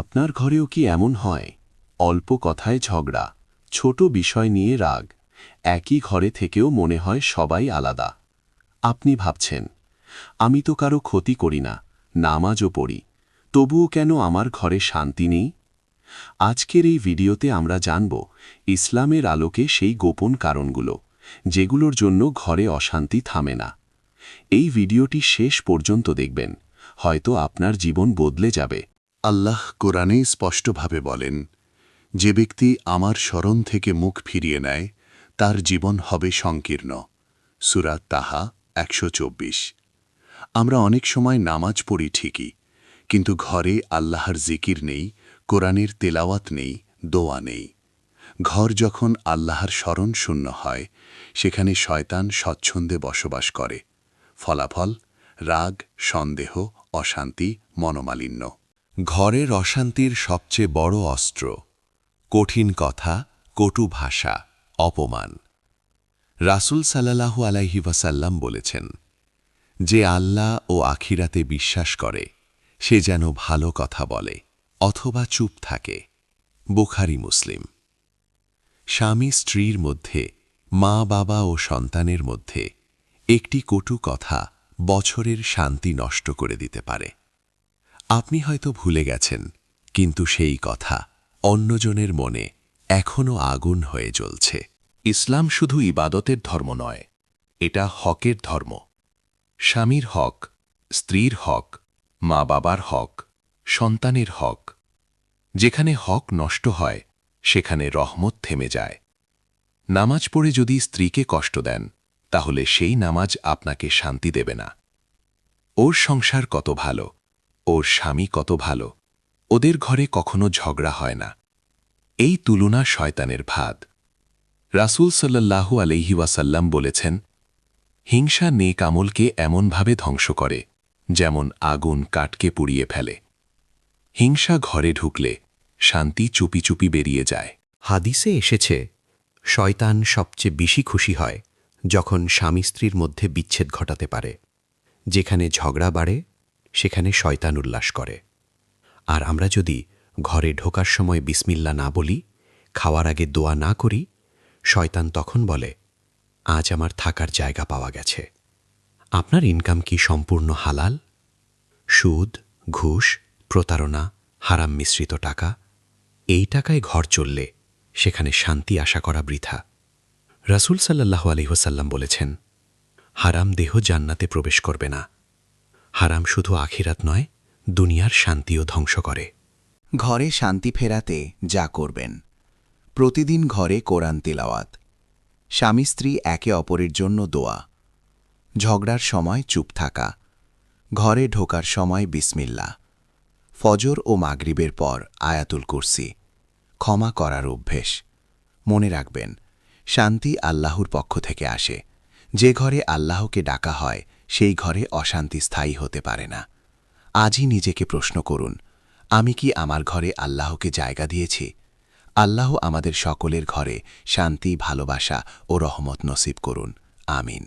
আপনার ঘরেও কি এমন হয়? অল্প কথায় ঝগড়া, ছোট বিষয় নিয়ে রাগ, একই ঘরে থেকেও মনে হয় সবাই আলাদা। আপনি ভাবছেন, আমি তো কারও ক্ষতি করি না, নামাজও পড়ি, তবুও কেন আমার ঘরে শান্তি নেই? আজকের এই ভিডিওতে আমরা জানব ইসলামের আলোকে সেই গোপন কারণগুলো, যেগুলোর জন্য ঘরে অশান্তি থামে না। এই ভিডিওটি শেষ পর্যন্ত দেখবেন, হয়তো আপনার জীবন বদলে যাবে। আল্লাহ কোরআনে স্পষ্টভাবে বলেন, যে ব্যক্তি আমার স্মরণ থেকে মুখ ফিরিয়ে নেয়, তার জীবন হবে সংকীর্ণ। সুরাত তাহা একশো চব্বিশ। আমরা অনেক সময় নামাজ পড়ি ঠিকই, কিন্তু ঘরে আল্লাহর জিকির নেই, কোরআনের তেলাওয়াত নেই, দোয়া নেই। ঘর যখন আল্লাহর স্মরণ শূন্য হয়, সেখানে শয়তান স্বচ্ছন্দে বসবাস করে। ফলাফল, রাগ, সন্দেহ, অশান্তি, মনোমালিন্য। ঘরের অশান্তির সবচেয়ে বড় অস্ত্র। কঠিন কথা, কটু ভাষা, অপমান। রাসুল সাল্লাহু আলাইহি ওয়াসাল্লাম বলেছেন, যে আল্লাহ ও আখিরাতে বিশ্বাস করে, সে যেন ভালো কথা বলে, অথবা চুপ থাকে। বুখারি, মুসলিম। স্বামী স্ত্রীর মধ্যে, মা, বাবা ও সন্তানের মধ্যে একটি কটু কথা বছরের শান্তি নষ্ট করে দিতে পারে। আপনি হয়তো ভুলে গেছেন, কিন্তু সেই কথা অন্যজনের মনে এখনও আগুন হয়ে জ্বলছে। ইসলাম শুধু ইবাদতের ধর্ম নয়, এটা হকের ধর্ম। স্বামীর হক, স্ত্রীর হক মা বাবার হক, সন্তানের হক। যেখানে হক নষ্ট হয়, সেখানে রহমত থেমে যায়। নামাজ পড়ে যদি স্ত্রীকে কষ্ট দেন, তাহলে সেই নামাজ আপনাকে শান্তি দেবে না। ওর সংসার কত ভালো ওর স্বামী কত ভালো। ওদের ঘরে কখনো ঝগড়া হয় না। এই তুলনা শয়তানের ভাদ রাসূল সাল্লাল্লাহু আলহি ওয়াসাল্লাম বলেছেন, হিংসা নেক আমলকে এমনভাবে ধ্বংস করে, যেমন আগুন কাটকে পুড়িয়ে ফেলে। হিংসা ঘরে ঢুকলে শান্তি চুপি চুপি বেরিয়ে যায়। হাদিসে এসেছে, শয়তান সবচেয়ে বেশি খুশি হয় যখন স্বামী স্ত্রীর মধ্যে বিচ্ছেদ ঘটাতে পারে, যেখানে ঝগড়া বাড়ে সেখানে শয়তান উল্লাস করে। আর আমরা যদি ঘরে ঢোকার সময় বিসমিল্লা না বলি, খাওয়ার আগে দোয়া না করি, শয়তান তখন বলে, আজ আমার থাকার জায়গা পাওয়া গেছে। আপনার ইনকাম কি সম্পূর্ণ হালাল? সুদ, ঘুষ, প্রতারণা, হারাম মিশ্রিত টাকা, এই টাকায় ঘর চললে সেখানে শান্তি আশা করা বৃথা। রাসূল সাল্লাহ আলহিহসাল্লাম বলেছেন, হারাম দেহ জান্নাতে প্রবেশ করবে না। হারাম শুধু আখিরাত নয়, দুনিয়ার শান্তিও ধ্বংস করে। ঘরে শান্তি ফেরাতে যা করবেন। প্রতিদিন ঘরে কোরআন তেলাওয়াত। স্বামী স্ত্রী একে অপরের জন্য দোয়া। ঝগড়ার সময় চুপ থাকা। ঘরে ঢোকার সময় বিসমিল্লা ফজর ও মাগরিবের পর আয়াতুল কুরসি। ক্ষমা করার অভ্যেস। মনে রাখবেন, শান্তি আল্লাহর পক্ষ থেকে আসে। যে ঘরে আল্লাহকে ডাকা হয় সেই ঘরে অশান্তি স্থায়ী হতে পারে না। আজই নিজেকে প্রশ্ন করুন, আমি কি আমার ঘরে আল্লাহকে জায়গা দিয়েছি? আল্লাহ আমাদের সকলের ঘরে শান্তি, ভালোবাসা ও রহমত নসিব করুন। আমিন।